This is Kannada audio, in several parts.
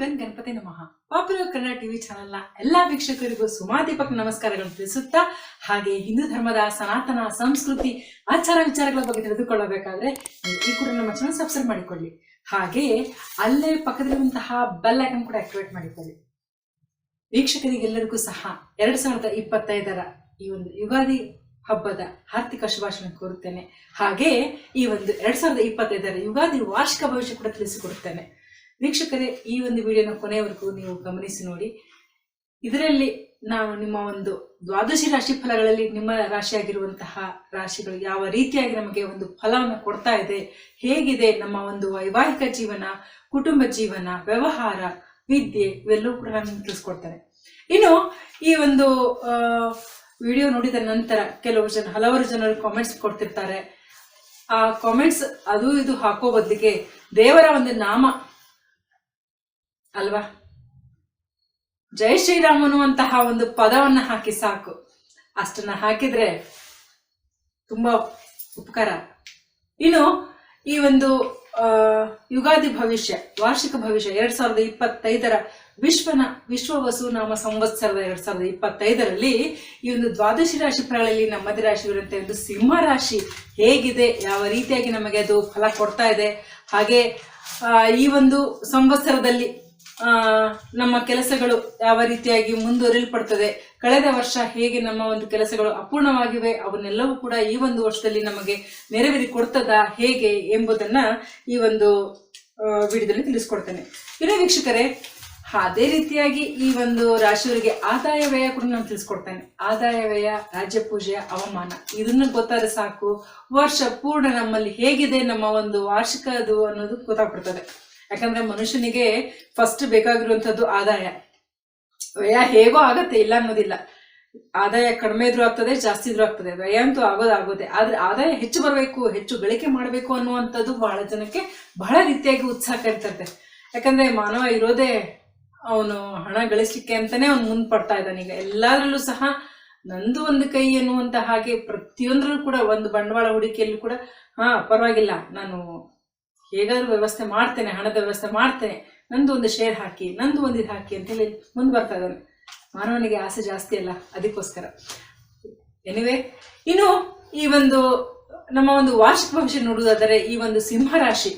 ಗನ್ ಗಣಪತಿ ನಮಃ. ಪಾಪ್ಯುಲರ್ ಕನ್ನಡ ಟಿವಿ ಚಾನೆಲ್ನ ಎಲ್ಲಾ ವೀಕ್ಷಕರಿಗೂ ಸುಮಾದೀಪಕ್ ನಮಸ್ಕಾರಗಳನ್ನು ತಿಳಿಸುತ್ತಾ, ಹಾಗೆ ಹಿಂದೂ ಧರ್ಮದ ಸನಾತನ ಸಂಸ್ಕೃತಿ ಆಚಾರ ವಿಚಾರಗಳ ಬಗ್ಗೆ ತಿಳಿದುಕೊಳ್ಳಬೇಕಾದ್ರೆ ಈ ಕೂಡ ನಮ್ಮ ಚಾನಲ್ ಸಬ್ಸ್ಕ್ರೈಬ್ ಮಾಡಿಕೊಳ್ಳಿ. ಹಾಗೆ ಅಲ್ಲೇ ಪಕ್ಕದಲ್ಲಿರುವಂತಹ ಬೆಲ್ ಐಕನ್ ಕೂಡ ಆಕ್ಟಿವೇಟ್ ಮಾಡಿಕೊಳ್ಳಿ. ವೀಕ್ಷಕರಿಗೆಲ್ಲರಿಗೂ ಸಹ ಎರಡ್ ಸಾವಿರದ ಇಪ್ಪತ್ತೈದರ ಈ ಒಂದು ಯುಗಾದಿ ಹಬ್ಬದ ಆರ್ಥಿಕ ಶುಭಾಶಯ ಕೋರುತ್ತೇನೆ. ಹಾಗೆ ಈ ಒಂದು ಎರಡ್ ಸಾವಿರದ ಇಪ್ಪತ್ತೈದರ ಯುಗಾದಿ ವಾರ್ಷಿಕ ಭವಿಷ್ಯ ಕೂಡ ತಿಳಿಸಿಕೊಡುತ್ತೇನೆ. ವೀಕ್ಷಕರೇ, ಈ ಒಂದು ವಿಡಿಯೋನ ಕೊನೆಯವರೆಗೂ ನೀವು ಗಮನಿಸಿ ನೋಡಿ. ಇದರಲ್ಲಿ ನಾವು ನಿಮ್ಮ ಒಂದು ದ್ವಾದಶಿ ರಾಶಿ ಫಲಗಳಲ್ಲಿ ನಿಮ್ಮ ರಾಶಿಯಾಗಿರುವಂತಹ ರಾಶಿಗಳು ಯಾವ ರೀತಿಯಾಗಿ ನಮಗೆ ಒಂದು ಫಲವನ್ನು ಕೊಡ್ತಾ ಇದೆ, ಹೇಗಿದೆ, ನಮ್ಮ ಒಂದು ವೈವಾಹಿಕ ಜೀವನ, ಕುಟುಂಬ ಜೀವನ, ವ್ಯವಹಾರ, ವಿದ್ಯೆ, ಇವೆಲ್ಲವೂ ಕೂಡ ನಾನು ತಿಳಿಸ್ಕೊಡ್ತಾರೆ ಇನ್ನು ಈ ಒಂದು ವಿಡಿಯೋ ನೋಡಿದ ನಂತರ ಕೆಲವು ಜನ, ಹಲವಾರು ಜನರು ಕಾಮೆಂಟ್ಸ್ ಕೊಡ್ತಿರ್ತಾರೆ. ಆ ಕಾಮೆಂಟ್ಸ್ ಅದು ಇದು ಹಾಕೋ ಬದಲಿಗೆ ದೇವರ ಒಂದು ನಾಮ ಅಲ್ವಾ? ಜೈ ಶ್ರೀರಾಮ್ ಅನ್ನುವಂತಹ ಒಂದು ಪದವನ್ನ ಹಾಕಿ ಸಾಕು. ಅಷ್ಟನ್ನ ಹಾಕಿದ್ರೆ ತುಂಬಾ ಉಪಕಾರ. ಇನ್ನು ಈ ಒಂದು ಯುಗಾದಿ ಭವಿಷ್ಯ, ವಾರ್ಷಿಕ ಭವಿಷ್ಯ, ಎರಡ್ ಸಾವಿರದ ಇಪ್ಪತ್ತೈದರ ವಿಶ್ವನ ವಿಶ್ವ ವಸುನಾಮ ಸಂವತ್ಸರದ ಎರಡ್ ಸಾವಿರದ ಇಪ್ಪತ್ತೈದರಲ್ಲಿ ಈ ಒಂದು ದ್ವಾದಶಿ ರಾಶಿ ಫಲಗಳಲ್ಲಿ ನಮ್ಮದೇ ರಾಶಿ ಇರುತ್ತೆ ಒಂದು ಸಿಂಹ ರಾಶಿ ಹೇಗಿದೆ? ಯಾವ ರೀತಿಯಾಗಿ ನಮಗೆ ಅದು ಫಲ ಕೊಡ್ತಾ ಇದೆ? ಹಾಗೆ ಈ ಒಂದು ಸಂವತ್ಸರದಲ್ಲಿ ನಮ್ಮ ಕೆಲಸಗಳು ಯಾವ ರೀತಿಯಾಗಿ ಮುಂದುವರಿಯಲ್ಪಡ್ತದೆ, ಕಳೆದ ವರ್ಷ ಹೇಗೆ ನಮ್ಮ ಒಂದು ಕೆಲಸಗಳು ಅಪೂರ್ಣವಾಗಿವೆ, ಅವನ್ನೆಲ್ಲವೂ ಕೂಡ ಈ ಒಂದು ವರ್ಷದಲ್ಲಿ ನಮಗೆ ನೆರವೇರಿ ಕೊಡ್ತದ ಹೇಗೆ ಎಂಬುದನ್ನ ಈ ಒಂದು ವಿಡಿಯೋದಲ್ಲಿ ತಿಳಿಸ್ಕೊಡ್ತೇನೆ. ಇನ್ನು ವೀಕ್ಷಕರೇ, ಅದೇ ರೀತಿಯಾಗಿ ಈ ಒಂದು ರಾಶಿಯವರಿಗೆ ಆದಾಯ ವ್ಯಯ ಕೂಡ ನಾನು ತಿಳಿಸ್ಕೊಡ್ತೇನೆ. ಆದಾಯ ವ್ಯಯ, ರಾಜ್ಯ ಪೂಜೆಯ ಅವಮಾನ, ಇದನ್ನ ಗೊತ್ತಾದ್ರೆ ಸಾಕು. ವರ್ಷ ಪೂರ್ಣ ನಮ್ಮಲ್ಲಿ ಹೇಗಿದೆ, ನಮ್ಮ ಒಂದು ವಾರ್ಷಿಕ ಅದು ಅನ್ನೋದು ಗೊತ್ತಾಗ್ಬಿಡ್ತದೆ. ಯಾಕಂದ್ರೆ ಮನುಷ್ಯನಿಗೆ ಫಸ್ಟ್ ಬೇಕಾಗಿರುವಂಥದ್ದು ಆದಾಯ. ವ್ಯಯ ಹೇಗೋ ಆಗತ್ತೆ, ಇಲ್ಲ ಅನ್ನೋದಿಲ್ಲ. ಆದಾಯ ಕಡಿಮೆ ಇದ್ರೂ ಆಗ್ತದೆ, ಜಾಸ್ತಿ ಇದ್ರೂ ಆಗ್ತದೆ. ವ್ಯಯ ಅಂತೂ ಆಗೋದು ಆಗೋದೆ. ಆದ್ರೆ ಆದಾಯ ಹೆಚ್ಚು ಬರಬೇಕು, ಹೆಚ್ಚು ಗಳಿಕೆ ಮಾಡಬೇಕು ಅನ್ನುವಂಥದ್ದು ಬಹಳ ಜನಕ್ಕೆ ಬಹಳ ರೀತಿಯಾಗಿ ಉತ್ಸಾಹ ಇರ್ತದೆ ಯಾಕಂದ್ರೆ ಮಾನವ ಇರೋದೇ ಅವನು ಹಣ ಗಳಿಸ್ಲಿಕ್ಕೆ ಅಂತಾನೆ ಅವ್ನು ಮುಂದೆ ಪಡ್ತಾ ಇದ್ದಾನೆ. ಈಗ ಎಲ್ಲಾದ್ರಲ್ಲೂ ಸಹ ನಂದು ಒಂದು ಕೈ ಎನ್ನುವಂತ ಹಾಗೆ ಪ್ರತಿಯೊಂದರಲ್ಲೂ ಕೂಡ ಒಂದು ಬಂಡವಾಳ ಹೂಡಿಕೆಯಲ್ಲೂ ಕೂಡ, ಹಾ, ಪರವಾಗಿಲ್ಲ. ನಾನು ಹೇಗಾದ್ರೂ ವ್ಯವಸ್ಥೆ ಮಾಡ್ತೇನೆ, ಹಣದ ವ್ಯವಸ್ಥೆ ಮಾಡ್ತೇನೆ. ನಂದು ಒಂದು ಶೇರ್ ಹಾಕಿ, ನಂದು ಒಂದು ಇದು ಹಾಕಿ ಅಂತ ಹೇಳಿ ಮುಂದೆ ಬರ್ತಾ ಇದ್ದಾನೆ. ಮಾನವನಿಗೆ ಆಸೆ ಜಾಸ್ತಿ ಅಲ್ಲ, ಅದಕ್ಕೋಸ್ಕರ. ಎನಿವೆ ಇನ್ನು ಈ ಒಂದು, ನಮ್ಮ ಒಂದು ವಾರ್ಷಿಕ ಭವಿಷ್ಯ ನೋಡುವುದಾದರೆ ಈ ಒಂದು ಸಿಂಹ ರಾಶಿ,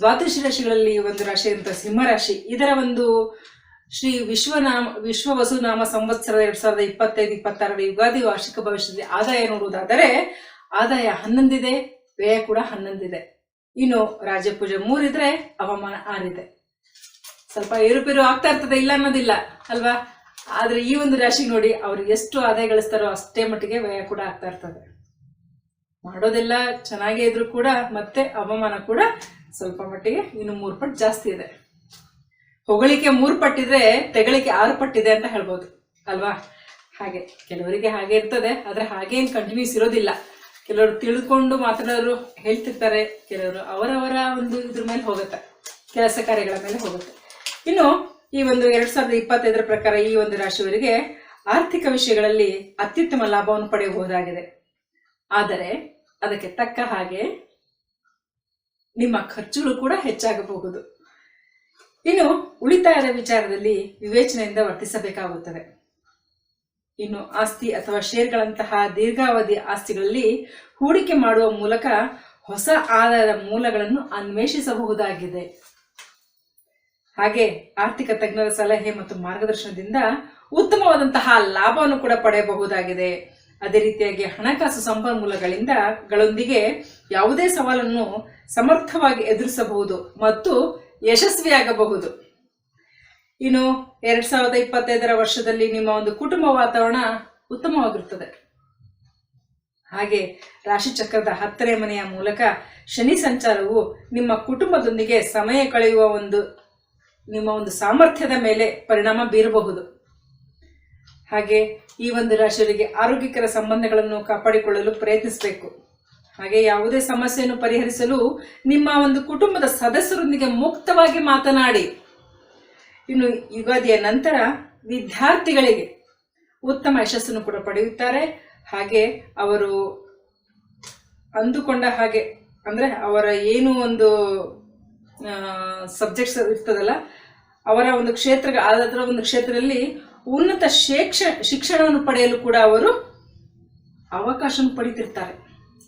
ದ್ವಾದಶಿ ರಾಶಿಗಳಲ್ಲಿ ಒಂದು ರಾಶಿ ಅಂತ ಸಿಂಹ ರಾಶಿ, ಇದರ ಒಂದು ಶ್ರೀ ವಿಶ್ವನಾಮ ವಿಶ್ವ ವಸುನಾಮ ಸಂವತ್ಸರ ಎರಡ್ ಸಾವಿರದ ಇಪ್ಪತ್ತೈದು, ಇಪ್ಪತ್ತಾರರ ಯುಗಾದಿ ವಾರ್ಷಿಕ ಭವಿಷ್ಯದಲ್ಲಿ ಆದಾಯ ನೋಡುವುದಾದರೆ, ಆದಾಯ ಹನ್ನೊಂದಿದೆ, ವ್ಯಯ ಕೂಡ ಹನ್ನೊಂದಿದೆ. ಇನ್ನು ರಾಜಪೂಜೆ ಮೂರಿದ್ರೆ ಅವಮಾನ ಆರಿದೆ. ಸ್ವಲ್ಪ ಏರುಪೇರು ಆಗ್ತಾ ಇರ್ತದೆ, ಇಲ್ಲ ಅನ್ನೋದಿಲ್ಲ, ಅಲ್ವಾ? ಆದ್ರೆ ಈ ಒಂದು ರಾಶಿ ನೋಡಿ ಅವ್ರು ಎಷ್ಟು ಆದಾಯ ಗಳಿಸ್ತಾರೋ ಅಷ್ಟೇ ಮಟ್ಟಿಗೆ ವ್ಯಯ ಕೂಡ ಆಗ್ತಾ ಇರ್ತದೆ. ಮಾಡೋದೆಲ್ಲ ಚೆನ್ನಾಗೇ ಇದ್ರು ಕೂಡ ಮತ್ತೆ ಅವಮಾನ ಕೂಡ ಸ್ವಲ್ಪ ಮಟ್ಟಿಗೆ ಇನ್ನು ಮೂರು ಪಟ್ಟು ಜಾಸ್ತಿ ಇದೆ. ಹೊಗಳಿಕೆ ಮೂರು ಪಟ್ಟಿದ್ರೆ ತೆಗಳಿಕೆ ಆರು ಪಟ್ಟಿದೆ ಅಂತ ಹೇಳ್ಬೋದು, ಅಲ್ವಾ? ಹಾಗೆ, ಕೆಲವರಿಗೆ ಹಾಗೆ ಇರ್ತದೆ, ಆದ್ರೆ ಹಾಗೇನ್ ಕಂಟಿನ್ಯೂಸ್ ಇರೋದಿಲ್ಲ. ಕೆಲವರು ತಿಳ್ಕೊಂಡು ಮಾತಾಡೋರು ಹೇಳ್ತಿರ್ತಾರೆ, ಕೆಲವರು ಅವರವರ ಒಂದು ಇದ್ರ ಮೇಲೆ ಹೋಗುತ್ತೆ, ಕೆಲಸ ಕಾರ್ಯಗಳ ಮೇಲೆ ಹೋಗುತ್ತೆ. ಇನ್ನು ಈ ಒಂದು ಎರಡ್ ಸಾವಿರದ ಇಪ್ಪತ್ತೈದರ ಪ್ರಕಾರ ಈ ಒಂದು ರಾಶಿಯವರಿಗೆ ಆರ್ಥಿಕ ವಿಷಯಗಳಲ್ಲಿ ಅತ್ಯುತ್ತಮ ಲಾಭವನ್ನು ಪಡೆಯಬಹುದಾಗಿದೆ. ಆದರೆ ಅದಕ್ಕೆ ತಕ್ಕ ಹಾಗೆ ನಿಮ್ಮ ಖರ್ಚುಗಳು ಕೂಡ ಹೆಚ್ಚಾಗಬಹುದು. ಇನ್ನು ಉಳಿತಾಯದ ವಿಚಾರದಲ್ಲಿ ವಿವೇಚನೆಯಿಂದ ವರ್ತಿಸಬೇಕಾಗುತ್ತದೆ. ಇನ್ನು ಆಸ್ತಿ ಅಥವಾ ಶೇರ್ಗಳಂತಹ ದೀರ್ಘಾವಧಿ ಆಸ್ತಿಗಳಲ್ಲಿ ಹೂಡಿಕೆ ಮಾಡುವ ಮೂಲಕ ಹೊಸ ಆದಾಯದ ಮೂಲಗಳನ್ನು ಅನ್ವೇಷಿಸಬಹುದಾಗಿದೆ. ಹಾಗೆ ಆರ್ಥಿಕ ತಜ್ಞರ ಸಲಹೆ ಮತ್ತು ಮಾರ್ಗದರ್ಶನದಿಂದ ಉತ್ತಮವಾದಂತಹ ಲಾಭವನ್ನು ಕೂಡ ಪಡೆಯಬಹುದಾಗಿದೆ. ಅದೇ ರೀತಿಯಾಗಿ ಹಣಕಾಸು ಸಂಪನ್ಮೂಲಗಳಿಂದ ಗಳೊಂದಿಗೆ ಯಾವುದೇ ಸವಾಲನ್ನು ಸಮರ್ಥವಾಗಿ ಎದುರಿಸಬಹುದು ಮತ್ತು ಯಶಸ್ವಿಯಾಗಬಹುದು. ಇನ್ನು ಎರಡ್ ಸಾವಿರದ ಇಪ್ಪತ್ತೈದರ ವರ್ಷದಲ್ಲಿ ನಿಮ್ಮ ಒಂದು ಕುಟುಂಬ ವಾತಾವರಣ ಉತ್ತಮವಾಗಿರುತ್ತದೆ. ಹಾಗೆ ರಾಶಿಚಕ್ರದ ಹತ್ತನೇ ಮನೆಯ ಮೂಲಕ ಶನಿ ಸಂಚಾರವು ನಿಮ್ಮ ಕುಟುಂಬದೊಂದಿಗೆ ಸಮಯ ಕಳೆಯುವ ಒಂದು, ನಿಮ್ಮ ಒಂದು ಸಾಮರ್ಥ್ಯದ ಮೇಲೆ ಪರಿಣಾಮ ಬೀರಬಹುದು. ಹಾಗೆ ಈ ಒಂದು ರಾಶಿಯವರಿಗೆ ಆರೋಗ್ಯಕರ ಸಂಬಂಧಗಳನ್ನು ಕಾಪಾಡಿಕೊಳ್ಳಲು ಪ್ರಯತ್ನಿಸಬೇಕು. ಹಾಗೆ ಯಾವುದೇ ಸಮಸ್ಯೆಯನ್ನು ಪರಿಹರಿಸಲು ನಿಮ್ಮ ಒಂದು ಕುಟುಂಬದ ಸದಸ್ಯರೊಂದಿಗೆ ಮುಕ್ತವಾಗಿ ಮಾತನಾಡಿ. ಇನ್ನು ಯುಗಾದಿಯ ನಂತರ ವಿದ್ಯಾರ್ಥಿಗಳಿಗೆ ಉತ್ತಮ ಯಶಸ್ಸನ್ನು ಕೂಡ ಪಡೆಯುತ್ತಾರೆ. ಹಾಗೆ ಅವರು ಅಂದುಕೊಂಡ ಹಾಗೆ, ಅಂದರೆ ಅವರ ಏನು ಒಂದು ಸಬ್ಜೆಕ್ಟ್ಸ್ ಇರ್ತದಲ್ಲ, ಅವರ ಒಂದು ಕ್ಷೇತ್ರ ಅದರ ಒಂದು ಕ್ಷೇತ್ರದಲ್ಲಿ ಉನ್ನತ ಶಿಕ್ಷ, ಶಿಕ್ಷಣವನ್ನು ಪಡೆಯಲು ಕೂಡ ಅವರು ಅವಕಾಶ ಪಡಿತಿರ್ತಾರೆ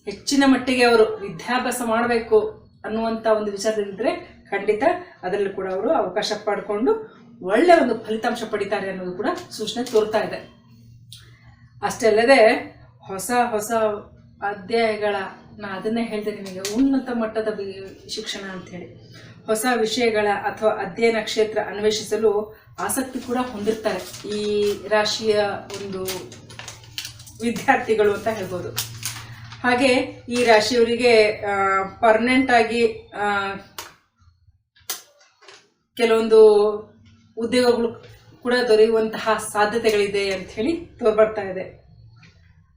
ಹೆಚ್ಚಿನ ಮಟ್ಟಿಗೆ ಅವರು ವಿದ್ಯಾಭ್ಯಾಸ ಮಾಡಬೇಕು ಅನ್ನುವಂಥ ಒಂದು ವಿಚಾರದಲ್ಲಿದ್ದರೆ ಖಂಡಿತ ಅದರಲ್ಲೂ ಕೂಡ ಅವರು ಅವಕಾಶ ಪಡ್ಕೊಂಡು ಒಳ್ಳೆ ಒಂದು ಫಲಿತಾಂಶ ಪಡಿತಾರೆ ಅನ್ನೋದು ಕೂಡ ಸೂಚನೆ ತೋರ್ತಾ ಇದೆ. ಅಷ್ಟೇ ಅಲ್ಲದೆ ಹೊಸ ಹೊಸ ಅಧ್ಯಾಯಗಳ ನಾ ಅದನ್ನೇ ಹೇಳಿದೆ ನಿಮಗೆ, ಉನ್ನತ ಮಟ್ಟದ ಶಿಕ್ಷಣ ಅಂಥೇಳಿ ಹೊಸ ವಿಷಯಗಳ ಅಥವಾ ಅಧ್ಯಯನ ಕ್ಷೇತ್ರ ಅನ್ವೇಷಿಸಲು ಆಸಕ್ತಿ ಕೂಡ ಹೊಂದಿರ್ತಾರೆ ಈ ರಾಶಿಯ ಒಂದು ವಿದ್ಯಾರ್ಥಿಗಳು ಅಂತ ಹೇಳ್ಬೋದು. ಹಾಗೆ ಈ ರಾಶಿಯವರಿಗೆ ಪರ್ಮನೆಂಟ್ ಆಗಿ ಕೆಲವೊಂದು ಉದ್ಯೋಗಗಳು ಕೂಡ ದೊರೆಯುವಂತಹ ಸಾಧ್ಯತೆಗಳಿದೆ ಅಂತ ಹೇಳಿ ತೋರ್ಬರ್ತಾ ಇದೆ.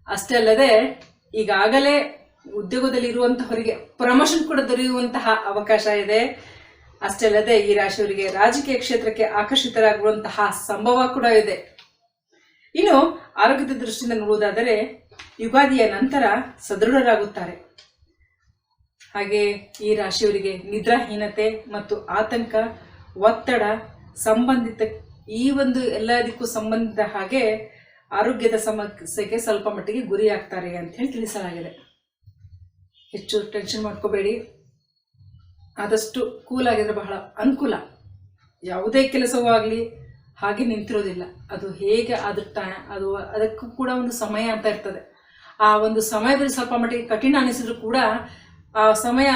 ಅಷ್ಟೇ ಅಲ್ಲದೆ ಈಗಾಗಲೇ ಉದ್ಯೋಗದಲ್ಲಿ ಇರುವಂತಹವರಿಗೆ ಪ್ರಮೋಷನ್ ಕೂಡ ದೊರೆಯುವಂತಹ ಅವಕಾಶ ಇದೆ. ಅಷ್ಟೇ ಅಲ್ಲದೆ ಈ ರಾಶಿಯವರಿಗೆ ರಾಜಕೀಯ ಕ್ಷೇತ್ರಕ್ಕೆ ಆಕರ್ಷಿತರಾಗುವಂತಹ ಸಂಭವ ಕೂಡ ಇದೆ. ಇನ್ನು ಆರೋಗ್ಯದ ದೃಷ್ಟಿಯಿಂದ ನೋಡುವುದಾದರೆ ಯುಗಾದಿಯ ನಂತರ ಸದೃಢರಾಗುತ್ತಾರೆ. ಹಾಗೆ ಈ ರಾಶಿಯವರಿಗೆ ನಿದ್ರಾಹೀನತೆ ಮತ್ತು ಆತಂಕ ಒತ್ತಡ, ಸಂಬಂಧಿತ ಈ ಒಂದು ಎಲ್ಲದಕ್ಕೂ ಸಂಬಂಧಿತ ಹಾಗೆ ಆರೋಗ್ಯದ ಸಮಸ್ಯೆಗೆ ಸ್ವಲ್ಪ ಮಟ್ಟಿಗೆ ಗುರಿಯಾಗ್ತಾರೆ ಅಂತ ಹೇಳಿ ತಿಳಿಸಲಾಗಿದೆ. ಹೆಚ್ಚು ಟೆನ್ಷನ್ ಮಾಡ್ಕೋಬೇಡಿ. ಆದಷ್ಟು ಕೂಲ್ ಆಗಿದ್ರೆ ಬಹಳ ಅನುಕೂಲ. ಯಾವುದೇ ಕೆಲಸವೂ ಆಗಲಿ, ಹಾಗೆ ನಿಂತಿರೋದಿಲ್ಲ. ಅದು ಹೇಗೆ ಅದ್ರ ಅದು ಅದಕ್ಕೂ ಕೂಡ ಒಂದು ಸಮಯ ಅಂತ ಇರ್ತದೆ. ಆ ಒಂದು ಸಮಯದಲ್ಲಿ ಸ್ವಲ್ಪ ಮಟ್ಟಿಗೆ ಕಠಿಣ ಅನಿಸಿದ್ರು ಕೂಡ ಆ ಸಮಯ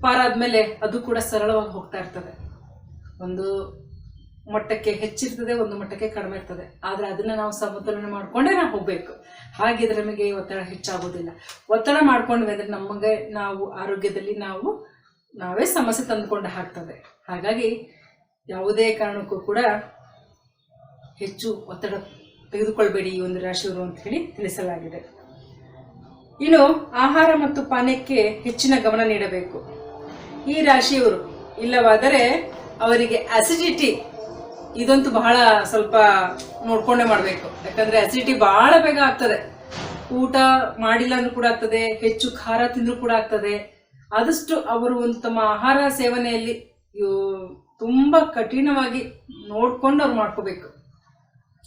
ಪಾರಾದ್ಮೇಲೆ ಅದು ಕೂಡ ಸರಳವಾಗಿ ಹೋಗ್ತಾ ಇರ್ತದೆ. ಒಂದು ಮಟ್ಟಕ್ಕೆ ಹೆಚ್ಚಿರ್ತದೆ, ಒಂದು ಮಟ್ಟಕ್ಕೆ ಕಡಿಮೆ ಇರ್ತದೆ. ಆದರೆ ಅದನ್ನ ನಾವು ಸಮತೋಲನ ಮಾಡಿಕೊಂಡೇ ನಾವು ಹೋಗಬೇಕು. ಹಾಗಿದ್ರೆ ನಮಗೆ ಒತ್ತಡ ಹೆಚ್ಚಾಗೋದಿಲ್ಲ. ಒತ್ತಡ ಮಾಡ್ಕೊಂಡ್ವಿ ಅಂದರೆ ನಮಗೆ ನಾವು ಆರೋಗ್ಯದಲ್ಲಿ ನಾವು, ನಾವೇ ಸಮಸ್ಯೆ ತಂದುಕೊಂಡು ಹಾಕ್ತದೆ ಹಾಗಾಗಿ ಯಾವುದೇ ಕಾರಣಕ್ಕೂ ಕೂಡ ಹೆಚ್ಚು ಒತ್ತಡ ತೆಗೆದುಕೊಳ್ಬೇಡಿ ಈ ಒಂದು ರಾಶಿಯವರು ಅಂತ ಹೇಳಿ ತಿಳಿಸಲಾಗಿದೆ. ಇನ್ನು ಆಹಾರ ಮತ್ತು ಪಾನೀಯಕ್ಕೆ ಹೆಚ್ಚಿನ ಗಮನ ನೀಡಬೇಕು. ಈ ರಾಶಿಯವರು ಇಲ್ಲವಾದರೆ ಅವರಿಗೆ ಅಸಿಡಿಟಿ ಇದಂತೂ ಬಹಳ ಸ್ವಲ್ಪ ನೋಡ್ಕೊಂಡೇ ಮಾಡಬೇಕು. ಯಾಕಂದ್ರೆ ಅಸಿಡಿಟಿ ಬಹಳ ಬೇಗ ಆಗ್ತದೆ. ಊಟ ಮಾಡಿಲ್ಲ ಅಂದ್ರೂ ಕೂಡ ಆಗ್ತದೆ, ಹೆಚ್ಚು ಖಾರ ತಿಂದ್ರೂ ಕೂಡ ಆಗ್ತದೆ. ಆದಷ್ಟು ಅವರು ಒಂದು ತಮ್ಮ ಆಹಾರ ಸೇವನೆಯಲ್ಲಿ ತುಂಬಾ ಕಠಿಣವಾಗಿ ನೋಡ್ಕೊಂಡು ಅವ್ರು ಮಾಡ್ಕೋಬೇಕು.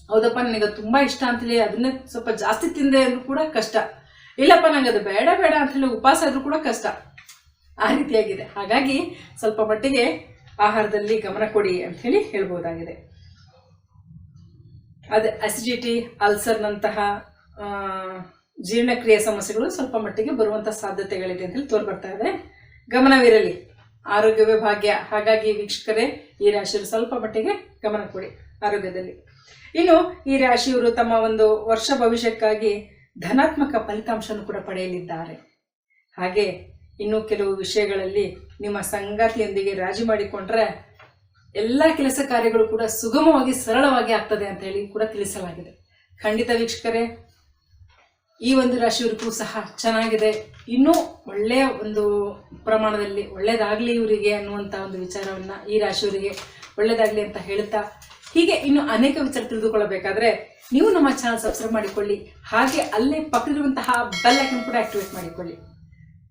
ಹೌದಪ್ಪ ನನಗೆ ಅದು ತುಂಬಾ ಇಷ್ಟ ಅಂತೇಳಿ ಅದನ್ನ ಸ್ವಲ್ಪ ಜಾಸ್ತಿ ತಿಂದೆ ಅಂದ್ರೂ ಕೂಡ ಕಷ್ಟ. ಇಲ್ಲಪ್ಪ ನಂಗೆ ಅದು ಬೇಡ ಬೇಡ ಅಂತ ಹೇಳಿ ಉಪವಾಸ ಆದ್ರೂ ಕೂಡ ಕಷ್ಟ. ಆ ರೀತಿಯಾಗಿದೆ. ಹಾಗಾಗಿ ಸ್ವಲ್ಪ ಮಟ್ಟಿಗೆ ಆಹಾರದಲ್ಲಿ ಗಮನ ಕೊಡಿ ಅಂತ ಹೇಳಿ ಹೇಳ್ಬೋದಾಗಿದೆ. ಅದು ಅಸಿಡಿಟಿ ಅಲ್ಸರ್ನಂತಹ ಜೀರ್ಣಕ್ರಿಯೆ ಸಮಸ್ಯೆಗಳು ಸ್ವಲ್ಪ ಮಟ್ಟಿಗೆ ಬರುವಂತ ಸಾಧ್ಯತೆಗಳಿದೆ ಅಂತ ಹೇಳಿ ತೋರ್ಬರ್ತಾ ಇದೆ. ಗಮನವಿರಲಿ. ಆರೋಗ್ಯವೇ ಭಾಗ್ಯ. ಹಾಗಾಗಿ ವೀಕ್ಷಕರೇ, ಈ ರಾಶಿಯವರು ಸ್ವಲ್ಪ ಮಟ್ಟಿಗೆ ಗಮನ ಕೊಡಿ ಆರೋಗ್ಯದಲ್ಲಿ. ಇನ್ನು ಈ ರಾಶಿಯವರು ತಮ್ಮ ಒಂದು ವರ್ಷ ಭವಿಷ್ಯಕ್ಕಾಗಿ ಧನಾತ್ಮಕ ಫಲಿತಾಂಶವನ್ನು ಕೂಡ ಪಡೆಯಲಿದ್ದಾರೆ. ಹಾಗೆ ಇನ್ನು ಕೆಲವು ವಿಷಯಗಳಲ್ಲಿ ನಿಮ್ಮ ಸಂಗಾತಿಯೊಂದಿಗೆ ರಾಜಿ ಮಾಡಿಕೊಂಡ್ರೆ ಎಲ್ಲ ಕೆಲಸ ಕಾರ್ಯಗಳು ಕೂಡ ಸುಗಮವಾಗಿ, ಸರಳವಾಗಿ ಆಗ್ತದೆ ಅಂತ ಹೇಳಿ ಕೂಡ ತಿಳಿಸಲಾಗಿದೆ. ಖಂಡಿತ ವೀಕ್ಷಕರೇ, ಈ ಒಂದು ರಾಶಿಯವರಿಗೂ ಸಹ ಚೆನ್ನಾಗಿದೆ. ಇನ್ನೂ ಒಳ್ಳೆಯ ಒಂದು ಪ್ರಮಾಣದಲ್ಲಿ ಒಳ್ಳೇದಾಗಲಿ ಇವರಿಗೆ ಅನ್ನುವಂಥ ಒಂದು ವಿಚಾರವನ್ನ ಈ ರಾಶಿಯವರಿಗೆ ಒಳ್ಳೇದಾಗಲಿ ಅಂತ ಹೇಳ್ತಾ ಹೀಗೆ ಇನ್ನು ಅನೇಕ ವಿಚಾರ ತಿಳಿದುಕೊಳ್ಳಬೇಕಾದ್ರೆ ನೀವು ನಮ್ಮ ಚಾನಲ್ ಸಬ್ಸ್ಕ್ರೈಬ್ ಮಾಡಿಕೊಳ್ಳಿ, ಹಾಗೆ ಅಲ್ಲೇ ಪಕ್ಕದಲ್ಲಿರುವಂತಹ ಬೆಲ್ ಐಕನ್ ಕೂಡ ಆಕ್ಟಿವೇಟ್ ಮಾಡಿಕೊಳ್ಳಿ.